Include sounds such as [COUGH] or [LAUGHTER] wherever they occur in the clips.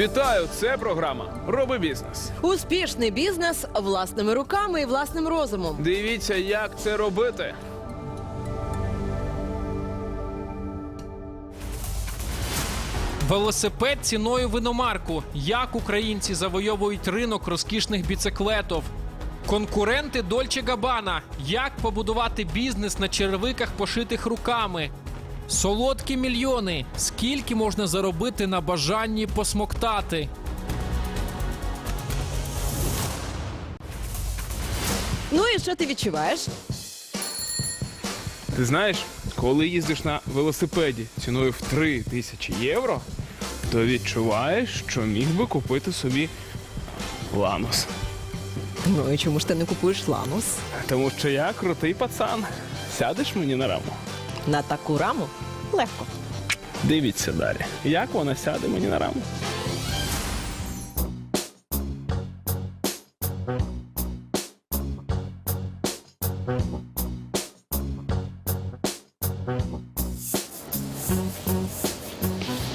Вітаю! Це програма Роби бізнес. Успішний бізнес власними руками і власним розумом. Дивіться, як це робити. Велосипед ціною виномарку. Як українці завойовують ринок розкішних біциклетів. Конкуренти Дольче Габана. Як побудувати бізнес на черевиках, пошитих руками. Солодкі мільйони. Скільки можна заробити на бажанні посмоктати? Ну і що ти відчуваєш? Ти знаєш, коли їздиш на велосипеді ціною в 3 тисячі євро, то відчуваєш, що міг би купити собі ланос. Ну і чому ж ти не купуєш ланус? Тому що я крутий пацан. Сядеш мені на раму? На таку раму легко. Дивіться далі. Як вона сяде мені на раму?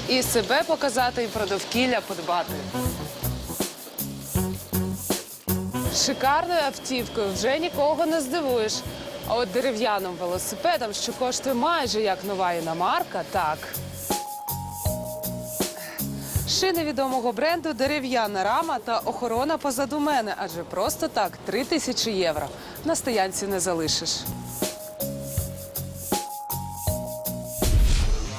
І себе показати, і про довкілля подбати. Шикарною автівкою вже нікого не здивуєш. А от дерев'яним велосипедом, що коштує майже як нова іномарка, так. Шини відомого бренду, дерев'яна рама та охорона позаду мене, адже просто так три тисячі євро на стоянці не залишиш.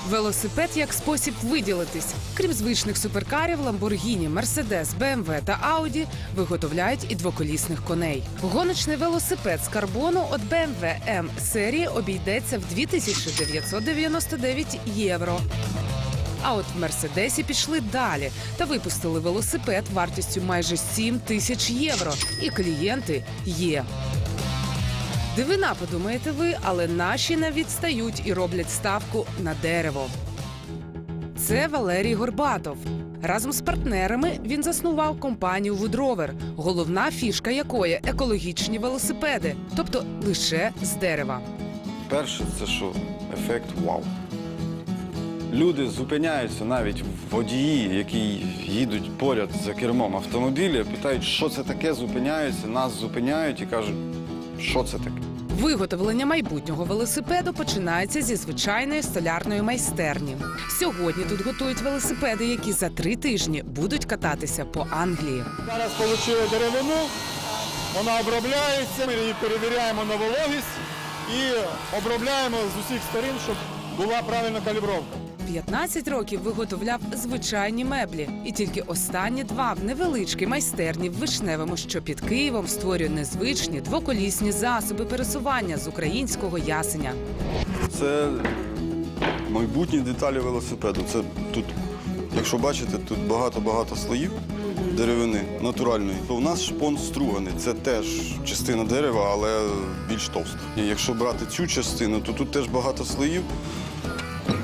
Велосипед як спосіб виділитись. Крім звичних суперкарів, Lamborghini, Mercedes, BMW та Audi виготовляють і двоколісних коней. Гоночний велосипед з карбону від BMW M серії обійдеться в 2999 євро. А от в Мерседесі пішли далі та випустили велосипед вартістю майже 7 тисяч євро. І клієнти є. Дивина, подумаєте ви, але наші не відстають і роблять ставку на дерево. Це Валерій Горбатов. Разом з партнерами він заснував компанію Woodrover, головна фішка якої екологічні велосипеди, тобто лише з дерева. Перше, це що ефект вау. Люди зупиняються навіть водії, які їдуть поряд за кермом автомобіля, питають, що це таке, зупиняються, нас зупиняють і кажуть, що це таке. Виготовлення майбутнього велосипеду починається зі звичайної столярної майстерні. Сьогодні тут готують велосипеди, які за три тижні будуть кататися по Англії. Зараз отримали деревину, вона обробляється, ми її перевіряємо на вологість і обробляємо з усіх сторін, щоб була правильна калібровка. 15 років виготовляв звичайні меблі, і тільки останні два в невеличкій майстерні в Вишневому, що під Києвом створює незвичні двоколісні засоби пересування з українського ясеня. Це майбутні деталі велосипеду. Це тут, якщо бачите, тут багато-багато слоїв деревини натуральної. У нас шпон струганий. Це теж частина дерева, але більш товста. І якщо брати цю частину, то тут теж багато слоїв.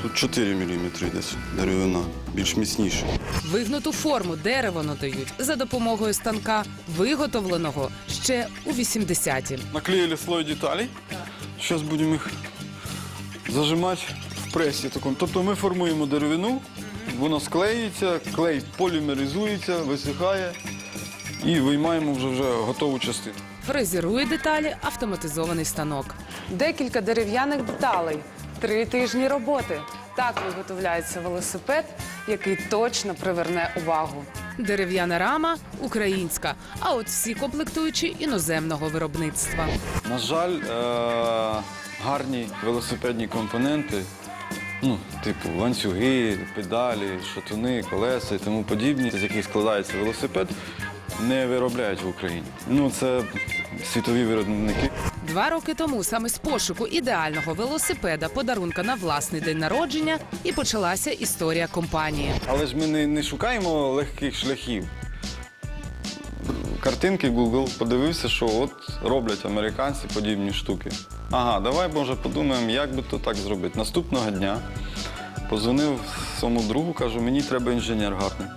Тут 4 мм десь деревина, більш міцніша. Вигнуту форму дерево надають за допомогою станка, виготовленого ще у 80-ті. Наклеили слой деталей. Зараз будемо їх зажимати в пресі. Такому. Тобто ми формуємо деревину, воно склеюється, клей полімеризується, висихає і виймаємо вже, вже готову частину. Фрезерує деталі автоматизований станок. Декілька дерев'яних деталей, три тижні роботи. Так виготовляється велосипед, який точно приверне увагу. Дерев'яна рама українська, а от всі комплектуючі іноземного виробництва. На жаль, е- гарні велосипедні компоненти, ну, типу ланцюги, педалі, шатуни, колеса і тому подібні, з яких складається велосипед, не виробляють в Україні. Ну, це світові виробники. Два роки тому саме з пошуку ідеального велосипеда, подарунка на власний день народження, і почалася історія компанії. Але ж ми не, не шукаємо легких шляхів. Картинки Google подивився, що от роблять американці подібні штуки. Ага, давай може подумаємо, як би то так зробити. Наступного дня позвонив своєму другу, кажу, мені треба інженер гарний.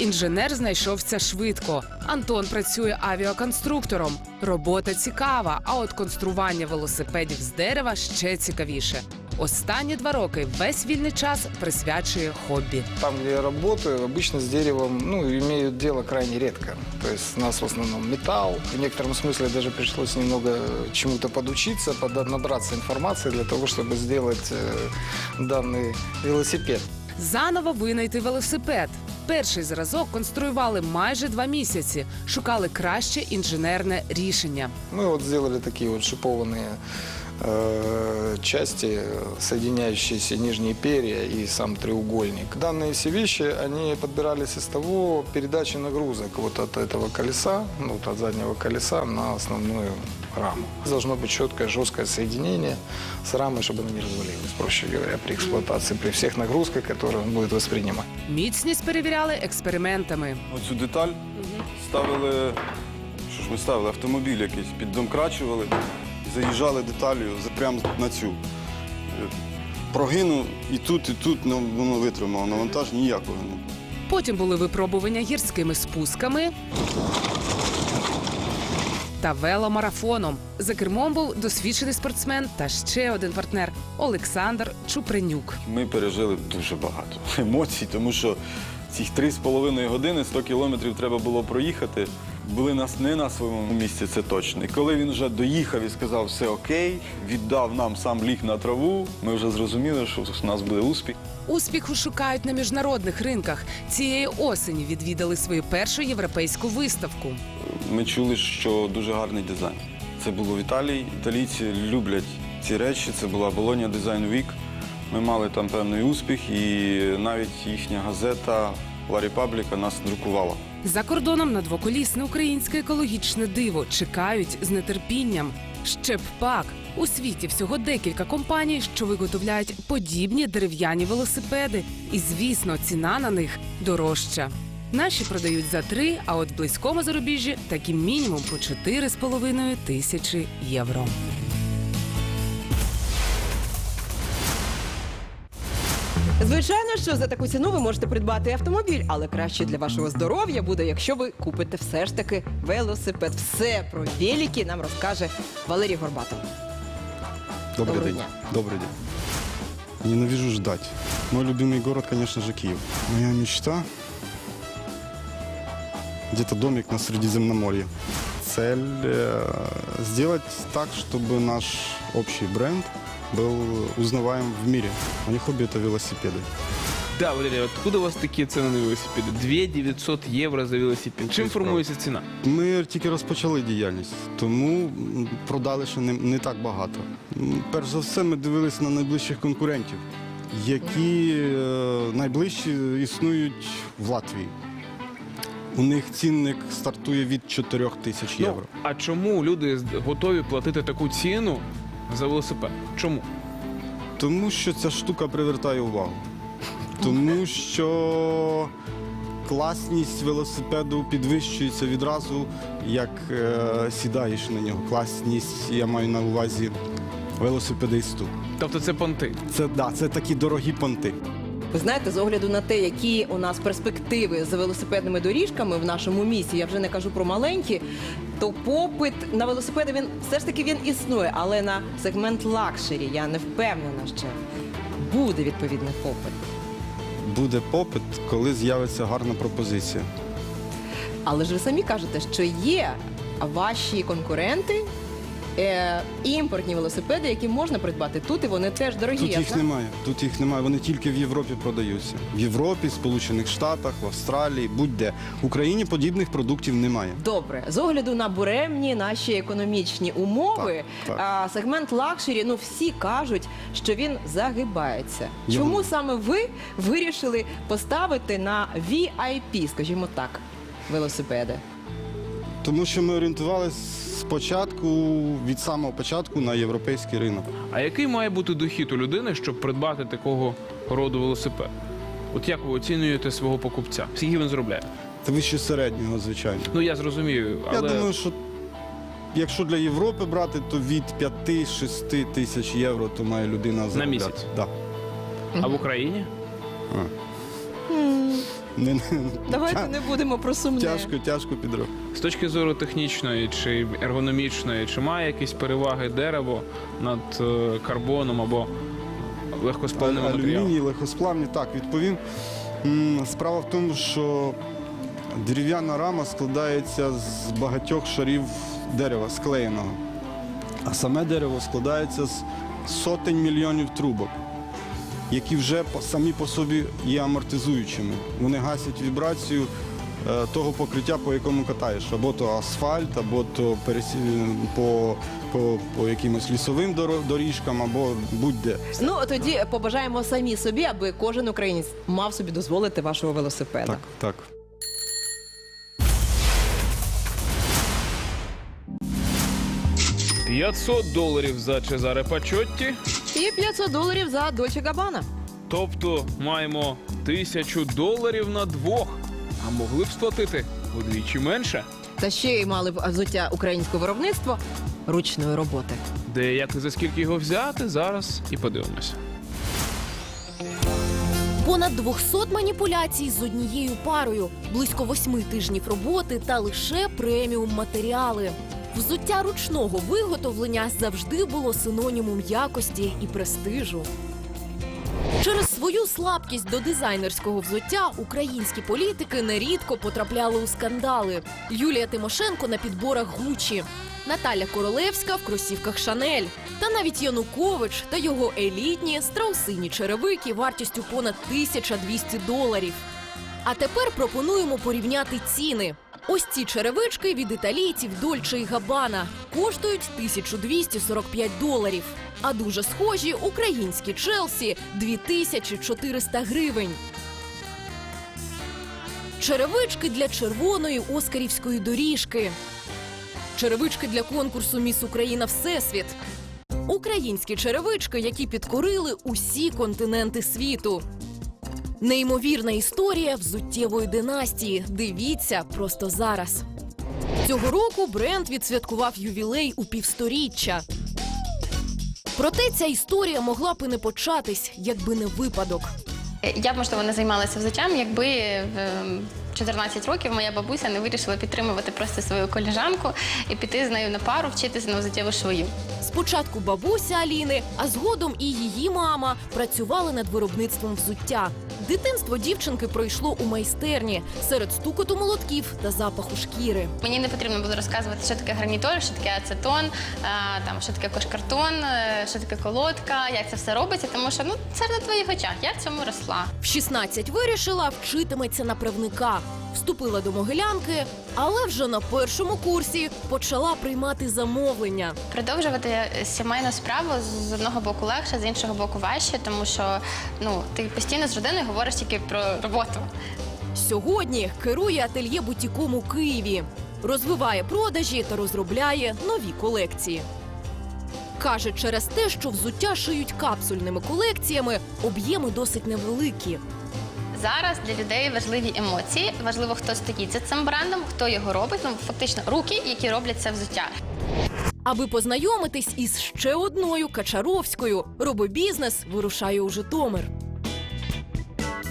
Інженер знайшовся швидко. Антон працює авіаконструктором. Робота цікава, а от констрування велосипедів з дерева ще цікавіше. Останні два роки весь вільний час присвячує хобі. Там, где я работаю, обычно с деревом ну, имеют дело крайне редко. То есть у нас в основном металл. В некотором смысле даже пришлось немного чему-то подучиться, под- набраться информации для того, чтобы сделать э, данный велосипед. Заново винайти велосипед. Перший зразок конструювали майже два місяці, шукали краще інженерне рішення. Мы вот сделали такие вот шипованные э, части, соединяющиеся нижние перья и сам треугольник. Данные все вещи, они подбирались из того передачи нагрузок вот от этого колеса, ну, вот от заднего колеса на основную раму. Должно быть четкое, жесткое соединение с рамой, чтобы она не развалилась, проще говоря, при эксплуатации, при всех нагрузках, которые он будет воспринимать. Міцність перевіряли експериментами. Оцю деталь ставили, що ж ми ставили, автомобіль якийсь, піддомкрачували, заїжджали деталлю за- прямо на цю. Е, Прогину і тут, і тут ну, воно витримало, навантаж ніякого не. Потім були випробування гірськими спусками та веломарафоном. За кермом був досвідчений спортсмен та ще один партнер Олександр Чупринюк. Ми пережили дуже багато [LAUGHS] емоцій, тому що ці 3,5 години 100 кілометрів треба було проїхати. Були нас не на своєму місці, це точно. І коли він вже доїхав і сказав, все окей, віддав нам сам ліг на траву, ми вже зрозуміли, що у нас буде успіх. Успіху шукають на міжнародних ринках. Цієї осені відвідали свою першу європейську виставку. Ми чули, що дуже гарний дизайн. Це було в Італії. Італійці люблять ці речі. Це була Болоня Дизайн Вік. Ми мали там певний успіх, і навіть їхня газета La Repubblica нас друкувала. За кордоном на двоколісне українське екологічне диво чекають з нетерпінням. Ще б пак у світі всього декілька компаній, що виготовляють подібні дерев'яні велосипеди, і звісно, ціна на них дорожча. Наші продають за три, а от близькому зарубіжжі такі мінімум по 4,5 тисячі євро. Звичайно, що за таку ціну ви можете придбати автомобіль, але краще для вашого здоров'я буде, якщо ви купите все ж таки велосипед. Все про велики нам розкаже Валерій Горбатов. Добрый, Доброго день. дня. Добрый день. Ненавижу ждать. Мой любимый город, конечно же, Киев. Моя мечта где-то домик на Средиземноморье. Цель э, сделать так, чтобы наш общий бренд был узнаваем в мире. Мои хобби это велосипеды. Да, Валерій, откуда у вас такі ціни на велосипеди? 2 900 євро за велосипед. Чим формується ціна? Ми тільки розпочали діяльність, тому м, продали ще не, не так багато. М, Перш за все, ми дивилися на найближчих конкурентів, які е, найближчі існують в Латвії. У них цінник стартує від 4 тисяч євро. Ну, а чому люди з- готові платити таку ціну за велосипед? Чому? Тому що ця штука привертає увагу. Тому що класність велосипеду підвищується відразу, як е, сідаєш на нього. Класність, я маю на увазі велосипедисту. Тобто це понти. Це да, це такі дорогі понти. Ви знаєте, з огляду на те, які у нас перспективи з велосипедними доріжками в нашому місті, я вже не кажу про маленькі, то попит на велосипеди він все ж таки він існує, але на сегмент лакшері я не впевнена, що буде відповідний попит. Буде попит, коли з'явиться гарна пропозиція. Але ж ви самі кажете, що є ваші конкуренти. Е, імпортні велосипеди, які можна придбати тут, і вони теж дорогі. Тут я їх знаю. немає. Тут їх немає. Вони тільки в Європі продаються. В Європі, Сполучених Штатах, в Австралії, будь-де. В Україні подібних продуктів немає. Добре, з огляду на буремні наші економічні умови, Так, так. А, сегмент лакшері, ну всі кажуть, що він загибається. Я Чому думаю. саме ви вирішили поставити на VIP, скажімо так, велосипеди? Тому що ми орієнтувалися спочатку, від самого початку на європейський ринок. А який має бути дохід у людини, щоб придбати такого роду велосипед? От як ви оцінюєте свого покупця? Скільки він заробляє? Це вище середнього, звичайно. Ну я зрозумію, але Я думаю, що якщо для Європи брати, то від 5-6 тисяч євро то має людина заробляти. місяць? Да. а в Україні? Не, Давайте не будемо про сумне. тяжко, тяжко підроб. З точки зору технічної чи ергономічної, чи має якісь переваги дерево над е, карбоном або легкоспальним матеріалом? Алюміній, легкосплавні, так, відповім. М, Справа в тому, що дерев'яна рама складається з багатьох шарів дерева склеєного. А саме дерево складається з сотень мільйонів трубок, які вже самі по собі є амортизуючими. Вони гасять вібрацію е, того покриття, по якому катаєш, або то асфальт, або то пересі- по, по, по якимось лісовим доріжкам, або будь-де. Ну тоді побажаємо самі собі, аби кожен українець мав собі дозволити вашого велосипеда. Так, так. – 500 доларів за Чезаре Пачотті, І 500 доларів за Дольче Габана. тобто маємо тисячу доларів на двох. А могли б сплатити удвічі менше. Та ще й мали б взуття українського виробництва ручної роботи. Де як і за скільки його взяти, зараз і подивимося. Понад 200 маніпуляцій з однією парою, близько восьми тижнів роботи та лише преміум матеріали. Взуття ручного виготовлення завжди було синонімом якості і престижу. Через свою слабкість до дизайнерського взуття українські політики нерідко потрапляли у скандали. Юлія Тимошенко на підборах Гучі, Наталя Королевська в кросівках Шанель. Та навіть Янукович та його елітні страусині черевики вартістю понад 1200 доларів. А тепер пропонуємо порівняти ціни. Ось ці черевички від італійців Дольче і Габана коштують 1245 доларів. А дуже схожі українські Челсі 2400 гривень. Черевички для червоної оскарівської доріжки. Черевички для конкурсу Міс Україна Всесвіт. Українські черевички, які підкорили усі континенти світу. Неймовірна історія взуттєвої династії. Дивіться просто зараз. Цього року бренд відсвяткував ювілей у півсторіччя. Проте ця історія могла б і не початись, якби не випадок. Я б можливо не займалася взуттям, якби в 14 років моя бабуся не вирішила підтримувати просто свою коліжанку і піти з нею на пару вчитися на взуттєву швою. Спочатку бабуся Аліни, а згодом і її мама працювали над виробництвом взуття. Дитинство дівчинки пройшло у майстерні серед стукоту молотків та запаху шкіри. Мені не потрібно було розказувати, що таке гранітоль, що таке ацетон, там що таке кошкартон, е, що таке колодка, як це все робиться, тому що ну це на твоїх очах. Я в цьому росла. В 16 вирішила вчитиметься на правника. Вступила до могилянки, але вже на першому курсі почала приймати замовлення. Продовжувати сімейну справу з одного боку легше, з іншого боку важче, тому що ну ти постійно з родиною говориш тільки про роботу. Сьогодні керує ательє бутіком у Києві, розвиває продажі та розробляє нові колекції. Каже, через те, що взуття шиють капсульними колекціями, об'єми досить невеликі. Зараз для людей важливі емоції. Важливо, хто стоїть за цим брендом, хто його робить. Ну фактично руки, які роблять це взуття. Аби познайомитись із ще одною Качаровською, робобізнес вирушає у Житомир.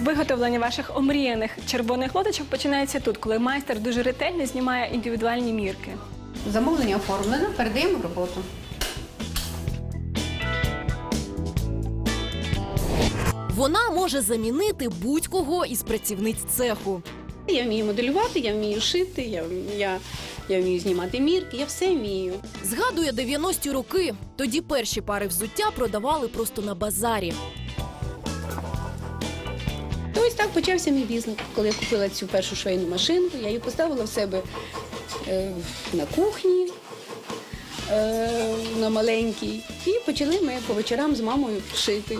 Виготовлення ваших омріяних червоних лодочок починається тут, коли майстер дуже ретельно знімає індивідуальні мірки. Замовлення оформлено, передаємо роботу. Вона може замінити будь-кого із працівниць цеху. Я вмію моделювати, я вмію шити, я, я, я вмію знімати мірки, я все вмію. Згадує 90-ті роки. Тоді перші пари взуття продавали просто на базарі. То ось так почався мій бізнес. Коли я купила цю першу швейну машинку, я її поставила в себе е, на кухні е, на маленькій. І почали ми по вечорам з мамою шити.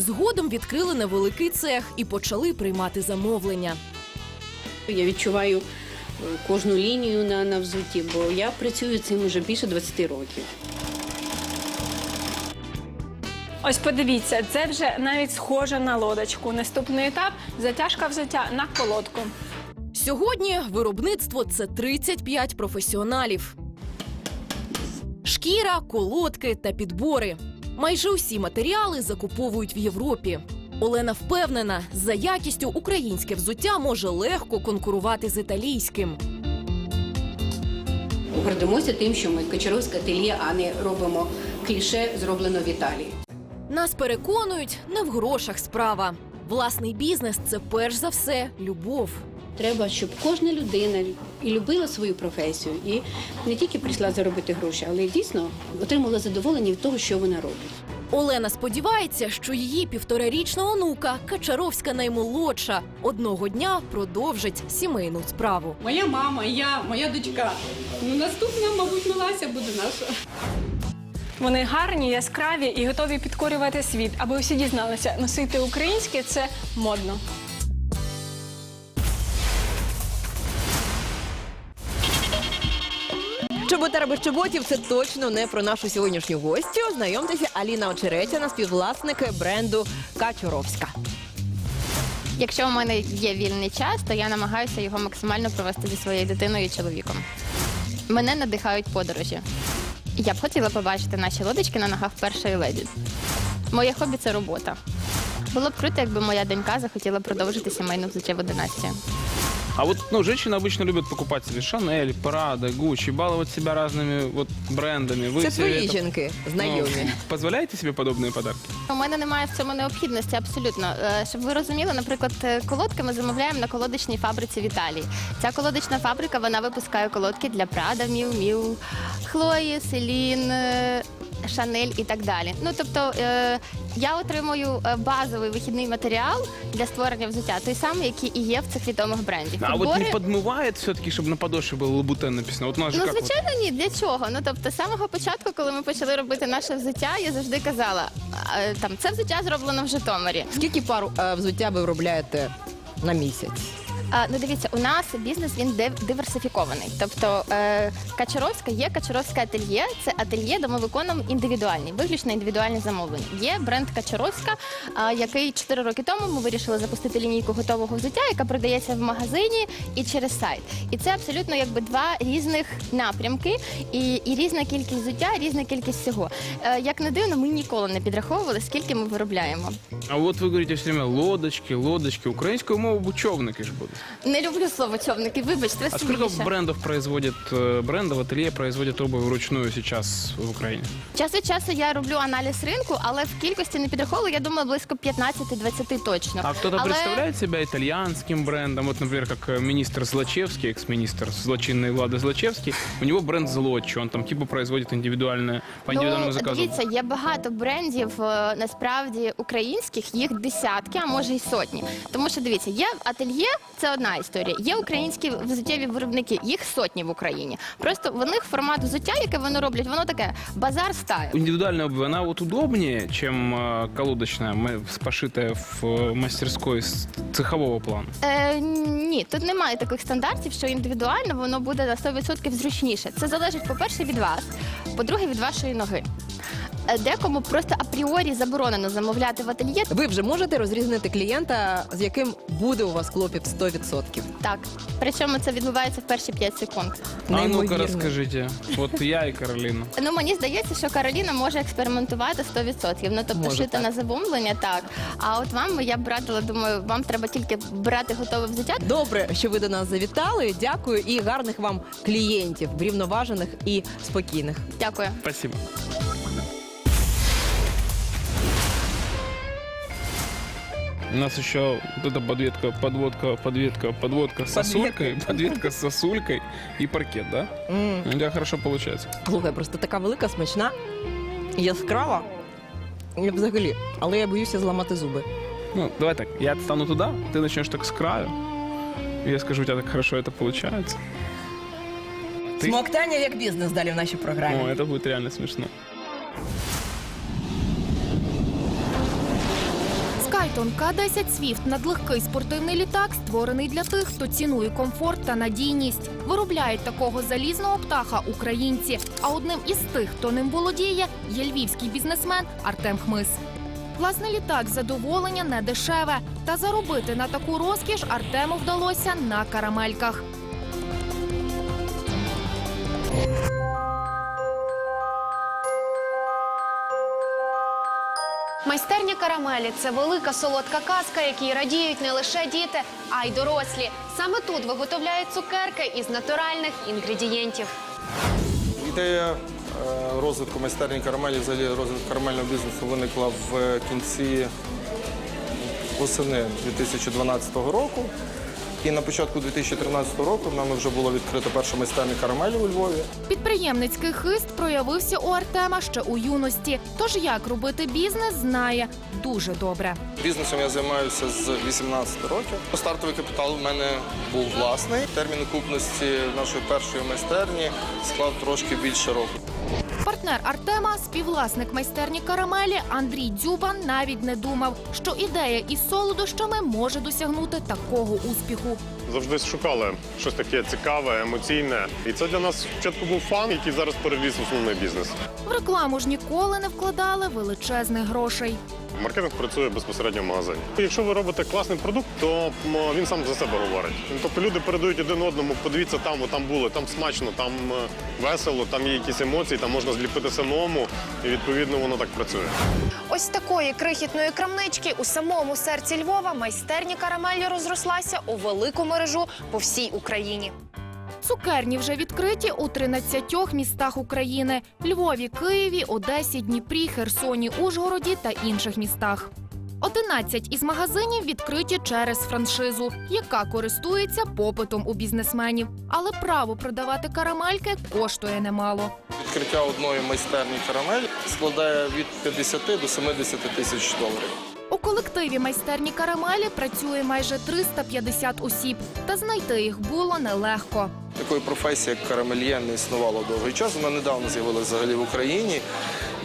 Згодом відкрили невеликий цех і почали приймати замовлення. Я відчуваю е, кожну лінію на, на взутті, бо я працюю цим вже більше 20 років. Ось подивіться, це вже навіть схоже на лодочку. Наступний етап затяжка взуття на колодку. Сьогодні виробництво це 35 професіоналів. Шкіра, колодки та підбори. Майже усі матеріали закуповують в Європі. Олена впевнена, за якістю українське взуття може легко конкурувати з італійським. Гордимося тим, що ми Кочаровське ательє, а не робимо кліше, зроблено в Італії. Нас переконують, не в грошах справа. Власний бізнес це перш за все любов. Треба, щоб кожна людина і любила свою професію, і не тільки прийшла заробити гроші, але й дійсно отримала задоволення від того, що вона робить. Олена сподівається, що її півторарічна онука, Качаровська наймолодша, одного дня продовжить сімейну справу. Моя мама, я, моя дочка. Ну, наступна, мабуть, Милася буде наша. Вони гарні, яскраві і готові підкорювати світ, аби всі дізналися, носити українське це модно. Чоботар без чоботів це точно не про нашу сьогоднішню гостю. Знайомтеся, Аліна Очеретяна, співвласник бренду Качуровська. Якщо у мене є вільний час, то я намагаюся його максимально провести зі своєю дитиною і чоловіком. Мене надихають подорожі. Я б хотіла побачити наші лодочки на ногах першої леді. Моє хобі це робота. Було б круто, якби моя донька захотіла продовжити сімейну взуттєву династію. А вот, ну, женщины обычно любят покупать себе Шанель, Прада, Гуччи, баловать себя разными вот брендами. Вы Це себе твої это, жінки, знайомі. ну, позволяете себе подобные подарки? У мене немає в цьому необхідності абсолютно. Е, Щоб ви розуміли, наприклад, е, колодки ми замовляємо на колодочній фабриці в Італії. Ця колодочна фабрика вона випускає колодки для Прада, Міу Міу, Хлої, Селін. е, Шанель і так далі. Ну тобто е, я отримую е, базовий вихідний матеріал для створення взуття, той самий, який і є в цих відомих брендів. А вот не Підбори- подмывает все-таки, чтобы на подошве было Лабутен написано? Вот у нас же Ну, как вот? звичайно, ні. Для чого? Ну тобто, з самого початку, коли ми почали робити наше взуття, я завжди казала, е, там це взуття зроблено в Житомирі. Скільки пар е, взуття ви виробляєте на місяць? Ну дивіться, у нас бізнес він див- диверсифікований. Тобто е, Качаровська є Качаровське ательє. Це ательє, де ми виконуємо індивідуальні, виключно індивідуальні замовлення. Є бренд Качаровська, який 4 роки тому ми вирішили запустити лінійку готового взуття, яка продається в магазині і через сайт. І це абсолютно якби два різних напрямки, і, і різна кількість взуття, різна кількість всього. Е, як не дивно, ми ніколи не підраховували, скільки ми виробляємо. А вот вы говорите все время лодочки, лодочки. Украинскую мову бучевники ж будут. Не люблю слово човники. Вибачте, А сколько сильніше. брендов производит, э, брендов, ателье производит обувь вручную сейчас в Украине? Час від часу я роблю аналіз ринку, але в кількості не підраховую, я думаю, близько 15-20 точно. А кто-то але... представляет себя итальянским брендом? Вот, например, как э, министр Злачевский, экс-министр злочинной Влады Злачевский, у него бренд Злочи, он там типа производит индивидуальное, по индивидуальному Ну, заказу. дивіться, є багато брендів е, насправді українських, їх десятки, а може й сотні. Тому що дивіться, є ательє, це одна історія. Є українські взуттєві виробники, їх сотні в Україні. Просто в них формат взуття, яке вони роблять, воно таке базар стайл. Индивидуальная обувь, она вот удобнее, чем э, колодочная, м- пошитая в э, мастерской с цехового плана. Е, ні, тут немає таких стандартів, що індивідуально воно буде на 100% зручніше. Це залежить, по-перше, від вас, по-друге, від вашої ноги. Е, Декому просто апріорі заборонено замовляти в ательє. Ви вже можете розрізнити клієнта, з яким буде у вас клопіт 100%. Так, причому це відбувається в перші 5 секунд. А ну-ка расскажите. Вот я и Каролина. Ну мені здається, що Кароліна може експериментувати 100%. Ну тобто Може, шити так. на замовлення, так. А от вам я б радила, думаю, вам треба тільки брати готове взуття. Добре, що ви до нас завітали. Дякую і гарних вам клієнтів, врівноважених і спокійних. Дякую. Спасибо. У нас еще вот эта подветка, подводка, подветка, подводка с сосулькой, [LAUGHS] подветка с сосулькой и паркет, да? М. У тебя хорошо получается. Слухай, просто така велика, смачна, яскрава. І Взагалі, але я боюся зламати зуби. Ну, давай так, я отстану туда, ты начнешь так с краю. И я скажу, у тебя так хорошо это получается. Ти- Смоктання як бізнес далі в нашій програмі. О, это будет реально смешно. Скайтон К-10 Swift – надлегкий спортивний літак, створений для тих, хто цінує комфорт та надійність. Виробляють такого залізного птаха українці. А одним із тих, хто ним володіє, є львівський бізнесмен Артем Хмис. Власне, літак задоволення не дешеве. Та заробити на таку розкіш Артему вдалося на карамельках. Майстерня карамелі це велика солодка казка, якій радіють не лише діти, а й дорослі. Саме тут виготовляють цукерки із натуральних інгредієнтів. Ідея е, розвитку майстерні карамелі, взагалі розвитку карамельного бізнесу виникла в кінці восени 2012 року. І на початку 2013 року нами вже було відкрито перша майстерня карамелі у Львові. Підприємницький хист проявився у Артема ще у юності. Тож як робити бізнес, знає дуже добре. Бізнесом я займаюся з 18 років. Стартовий капітал в мене був власний. Термін окупності нашої першої майстерні склав трошки більше року. Партнер Артема, співвласник майстерні карамелі Андрій Дзюбан, навіть не думав, що ідея із солодощами може досягнути такого успіху. Завжди шукали щось таке цікаве, емоційне. І це для нас спочатку був фан, який зараз переріс в основний бізнес. В рекламу ж ніколи не вкладали величезних грошей. Маркетинг працює безпосередньо в магазині. Якщо ви робите класний продукт, то він сам за себе говорить. Тобто люди передають один одному, подивіться там, там були, там смачно, там е, весело, там є якісь емоції, там можна зліпити самому, і відповідно воно так працює. Ось такої крихітної крамнички у самому серці Львова майстерня карамелі розрослася у велику мережу по всій Україні. Цукерні вже відкриті у 13 містах України: Львові, Києві, Одесі, Дніпрі, Херсоні, Ужгороді та інших містах. 11 із магазинів відкриті через франшизу, яка користується попитом у бізнесменів. Але право продавати карамельки коштує немало. Відкриття одної майстерні карамель складає від 50 до 70 тисяч доларів. У колективі майстерні карамелі працює майже 350 осіб, та знайти їх було нелегко. Такої професії, як карамельє, не існувало довгий час. Вона недавно з'явилася взагалі в Україні.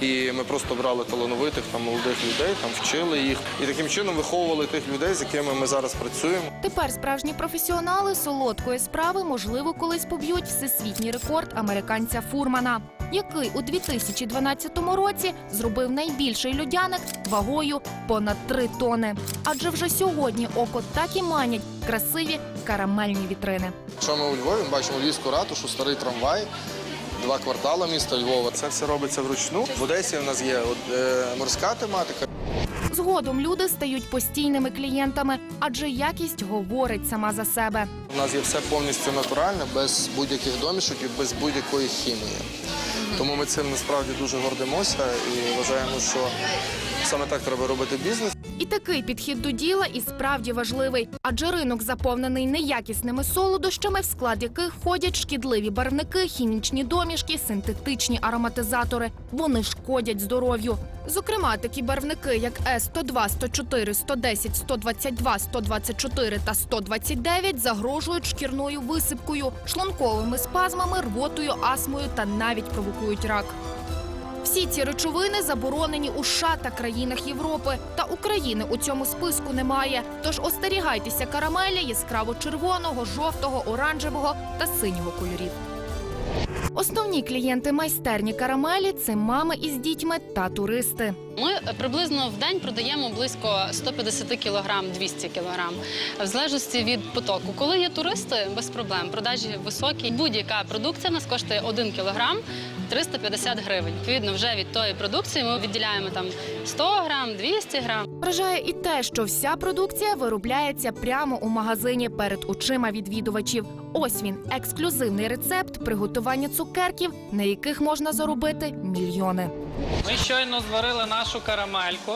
І ми просто брали талановитих там молодих людей, там вчили їх і таким чином виховували тих людей, з якими ми зараз працюємо. Тепер справжні професіонали солодкої справи можливо колись поб'ють всесвітній рекорд американця Фурмана, який у 2012 році зробив найбільший льодяник вагою понад 3 тони. Адже вже сьогодні око так і манять красиві карамельні вітрини. Якщо ми у Львові ми бачимо львівську ратушу, старий трамвай, два квартали міста Львова. Це все робиться вручну. В Одесі в нас є е, морська тематика. Згодом люди стають постійними клієнтами, адже якість говорить сама за себе. У нас є все повністю натуральне, без будь-яких домішок і без будь-якої хімії. Тому ми цим насправді дуже гордимося і вважаємо, що саме так треба робити бізнес. І такий підхід до діла і справді важливий, адже ринок заповнений неякісними солодощами, в склад яких входять шкідливі барвники, хімічні домішки, синтетичні ароматизатори. Вони шкодять здоров'ю. Зокрема, такі барвники, як С-102, 104, 110, 122, 124 та 129 загрожують шкірною висипкою, шлунковими спазмами, рвотою, астмою та навіть провокують рак. Всі ці речовини заборонені у США та країнах Європи. Та України у цьому списку немає. Тож остерігайтеся карамелі яскраво червоного, жовтого, оранжевого та синього кольорів. Основні клієнти майстерні карамелі це мами із дітьми та туристи. Ми приблизно в день продаємо близько 150 кілограм, 200 кілограм, в залежності від потоку. Коли є туристи, без проблем, продажі високі. Будь-яка продукція в нас коштує 1 кілограм 350 гривень. Відповідно, вже від тої продукції ми відділяємо там 100 грам, 200 грам. Вражає і те, що вся продукція виробляється прямо у магазині перед очима відвідувачів. Ось він ексклюзивний рецепт приготування цукерків, на яких можна заробити мільйони. Ми щойно зварили нашу карамельку.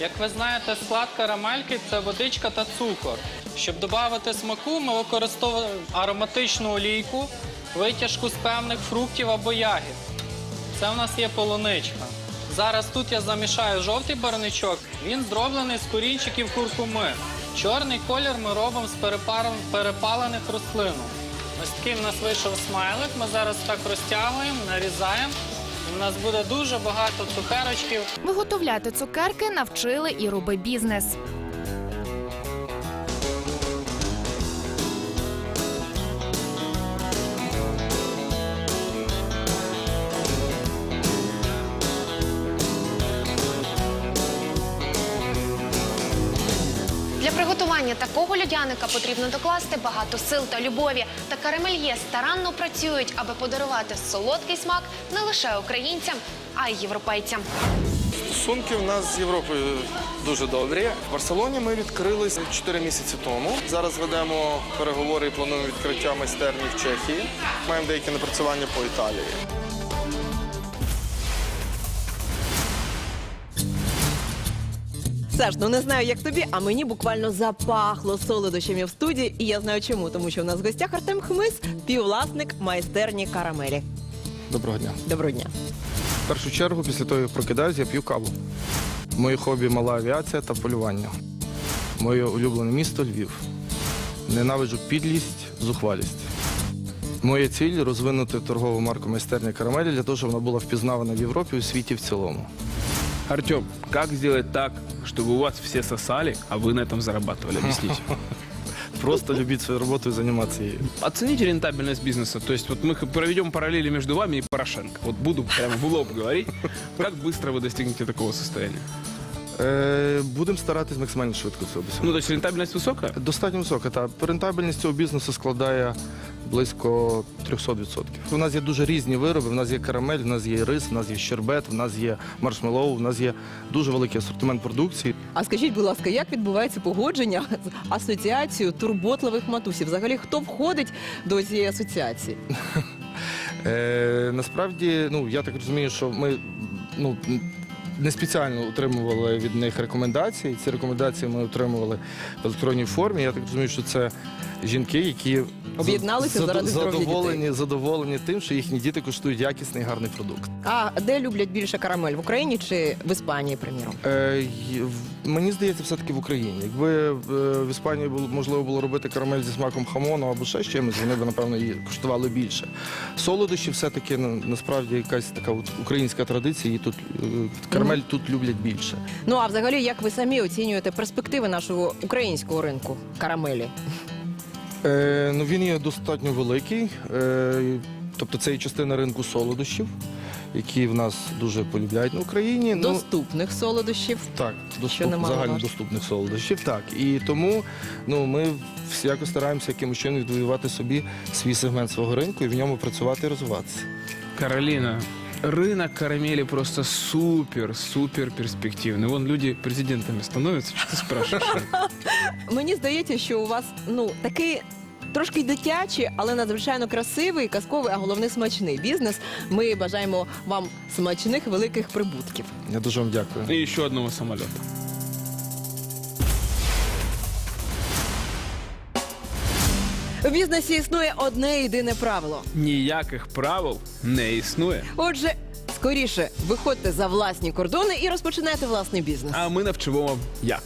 Як ви знаєте, склад карамельки це водичка та цукор. Щоб додати смаку, ми використовуємо ароматичну олійку, витяжку з певних фруктів або ягід. Це в нас є полуничка. Зараз тут я замішаю жовтий барничок. Він зроблений з корінчиків куркуми. Чорний колір ми робимо з перепаром перепалених рослинок. Ось такий в нас вийшов смайлик. Ми зараз так розтягуємо, нарізаємо. У нас буде дуже багато цукерочків. Виготовляти цукерки навчили і роби бізнес. Приготування такого льодяника потрібно докласти багато сил та любові. Та карамельє старанно працюють, аби подарувати солодкий смак не лише українцям, а й європейцям. Стосунки в нас з Європою дуже добрі. В Барселоні ми відкрились 4 місяці тому. Зараз ведемо переговори і плануємо відкриття майстерні в Чехії. Маємо деякі напрацювання по Італії. Саш, ну не знаю, як тобі, а мені буквально запахло солодощами в студії, і я знаю чому, тому що в нас в гостях Артем Хмис, співвласник майстерні карамелі. Доброго дня. Доброго дня. В першу чергу, після того, як прокидаюсь, я п'ю каву. Моє хобі мала авіація та полювання. Моє улюблене місто Львів. Ненавиджу підлість, зухвалість. Моя ціль розвинути торгову марку майстерня карамелі для того, щоб вона була впізнавана в Європі і у світі в цілому. Артем, как сделать так, чтобы у вас все сосали, а вы на этом зарабатывали? Объясните. [LAUGHS] Просто любіть свою роботу і займатися її. Оцените рентабельность бизнеса. То есть вот мы х- проведем параллели между вами и Порошенко. Вот буду прямо в лоб говорить. Как быстро вы достигнете такого состояния? Е, будемо старатись максимально швидко це досягнути. Ну, то есть рентабельность высокая? Достатньо висока. Та рентабельність цього бізнесу складає близько 300%. У нас є дуже різні вироби. У нас є карамель, у нас є рис, у нас є щербет, у нас є маршмеллоу, у нас є дуже великий асортимент продукції. А скажіть, будь ласка, як відбувається погодження з асоціацією турботливих матусів? Взагалі, хто входить до цієї асоціації? [LAUGHS] Е, насправді, ну я так розумію, що ми ну. Не спеціально отримували від них рекомендації. Ці рекомендації ми отримували в електронній формі. Я так розумію, що це жінки, які Об'єдналися зад- заради здоров'я задоволені, задоволені тим, що їхні діти коштують якісний гарний продукт. А де люблять більше карамель в Україні чи в Іспанії, приміром? Е, й- в- мені здається, все-таки в Україні. Якби е, в Іспанії було можливо було робити карамель зі смаком хамону або ще з чимось, вони б напевно її коштували більше. Солодощі все-таки ну, насправді якась така от українська традиція, і тут е, карамель тут люблять більше. Ну а взагалі, як ви самі оцінюєте перспективи нашого українського ринку карамелі? Е, ну він є достатньо великий. Е, тобто це є частина ринку солодощів, які в нас дуже полюбляють на Україні. Ну, Доступних солодощів. Так, Що доступ, немало загально важко. доступних солодощів. Так. І тому ну, ми всі якось стараємося якимось чином відвоювати собі свій сегмент свого ринку і в ньому працювати і розвиватися. Каролина, рынок карамели просто супер-супер перспективный. Вон люди президентами становятся, что ты спрашиваешь? [LAUGHS] Мені здається, що у вас ну такий. Трошки дитячий, але надзвичайно красивий, казковий, а головне смачний бізнес. Ми бажаємо вам смачних великих прибутків. Я дуже вам дякую. И еще одного самолета. В бізнесі існує одне єдине правило. Ніяких правил не існує. Отже, скоріше виходьте за власні кордони і розпочинайте власний бізнес. А ми навчимо вам як.